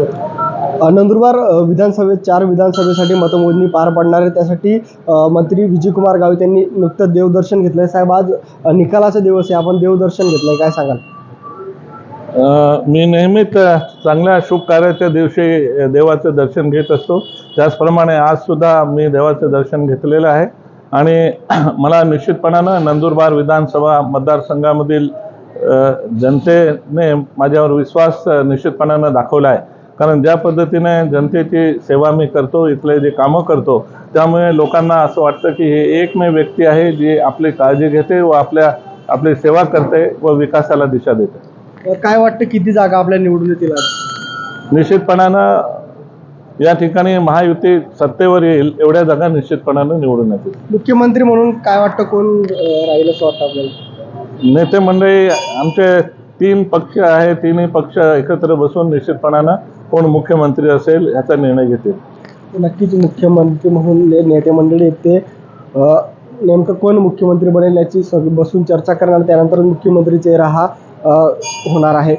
नंदुरबार विधानसभेत चार विधानसभेसाठी मतमोजणी पार पडणार आहे. त्यासाठी मंत्री विजयकुमार गावित यांनी नुकतंच देवदर्शन घेतलंय. साहेब आज निकालाचा दिवस आहे. आपण देवदर्शन घेतलंय. काय सांगाल? मी नेहमीच चांगल्या शुभ कार्याच्या दिवशी देवाचं दर्शन घेत असतो. त्याचप्रमाणे आज सुद्धा मी देवाचं दर्शन घेतलेलं आहे. आणि मला निश्चितपणानं नंदुरबार विधानसभा मतदारसंघामधील जनतेने माझ्यावर विश्वास निश्चितपणानं दाखवला आहे. कारण ज्या पद्धतीने जनतेची सेवा मी करतो इथले जे कामं करतो त्यामुळे लोकांना असं वाटतं की हे एकमेव व्यक्ती आहे जी आपली काळजी घेते व आपल्या आपली सेवा करते व विकासाला दिशा देते. काय वाटतं किती जागा आपल्या निवडून येतील निश्चितपणानं या ठिकाणी महायुती सत्तेवर येईल एवढ्या जागा निश्चितपणानं निवडून येतील. मुख्यमंत्री म्हणून काय वाटतं? कोण राहील असं वाटतं आपल्याला? नेते मंडळी आमचे तीन पक्ष आहे तिन्ही पक्ष एकत्र बसून निश्चितपणानं कोण मुख्यमंत्री असेल याचा निर्णय घेतील. नक्कीच मुख्यमंत्री म्हणून नेते मंडळी ते नेमकं कोण मुख्यमंत्री बनेल याची बसून चर्चा करणार त्यानंतर मुख्यमंत्री चेहरा हा होणार आहे.